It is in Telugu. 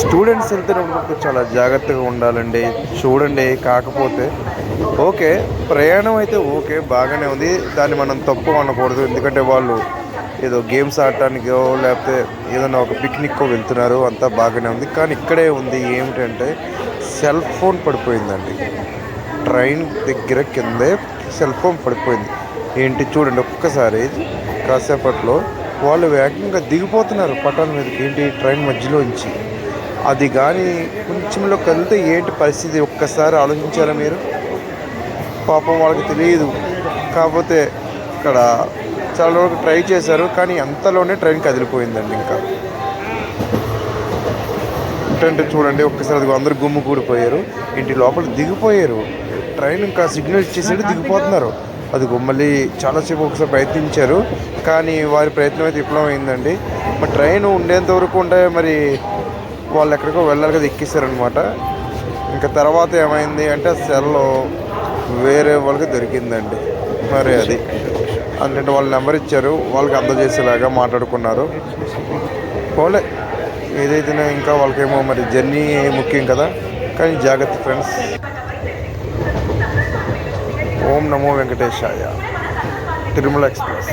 స్టూడెంట్స్ వెళ్తున్నప్పుడు చాలా జాగ్రత్తగా ఉండాలండి. చూడండి కాకపోతే ఓకే ప్రయాణం అయితే ఓకే బాగానే ఉంది. దాన్ని మనం తప్పు అనకూడదు. ఎందుకంటే వాళ్ళు ఏదో గేమ్స్ ఆడటానికో లేకపోతే ఏదైనా ఒక పిక్నిక్కో వెళ్తున్నారు. అంతా బాగానే ఉంది. కానీ ఇక్కడే ఉంది ఏమిటంటే సెల్ ఫోన్ పడిపోయిందండి. ట్రైన్ దగ్గర కిందే సెల్ ఫోన్ పడిపోయింది. ఏంటి చూడండి ఒక్కసారి కాసేపట్లో వాళ్ళు వేగంగా దిగిపోతున్నారు పట్టాల మీదకి ఏంటి? ట్రైన్ మధ్యలోంచి అది కానీ కొంచెంలోకి వెళ్తే ఏంటి పరిస్థితి? ఒక్కసారి ఆలోచించారా మీరు? పాపం వాళ్ళకి తెలియదు. కాకపోతే ఇక్కడ చాలా వరకు ట్రై చేశారు కానీ అంతలోనే ట్రైన్ కదిలిపోయిందండి ఇంకా. ఏంటంటే చూడండి ఒక్కసారి అందరూ గుమ్ము కూడిపోయారు. ఇంటి లోపల దిగిపోయారు. ట్రైన్ ఇంకా సిగ్నల్ ఇచ్చేసాడు దిగిపోతున్నారు. అది మళ్ళీ చాలాసేపు ఒకసారి ప్రయత్నించారు కానీ వారి ప్రయత్నం అయితే విఫలమైందండి. మరి ట్రైన్ ఉండేంత వరకు ఉంటే మరి వాళ్ళు ఎక్కడికో వెళ్ళాలి కదా ఎక్కిస్తారనమాట ఇంకా తర్వాత ఏమైంది అంటే సెల్ వేరే వాళ్ళకి దొరికిందండి. మరి అది. అంటే వాళ్ళ నెంబర్ ఇచ్చారు వాళ్ళకి అందజేసేలాగా మాట్లాడుకున్నారు. పోలే. ఏదైతేనే ఇంకా వాళ్ళకేమో మరి జర్నీ ముఖ్యం కదా. కానీ జాగ్రత్త ఫ్రెండ్స్. ఓం నమో వెంకటేశాయ. తిరుమల ఎక్స్ప్రెస్.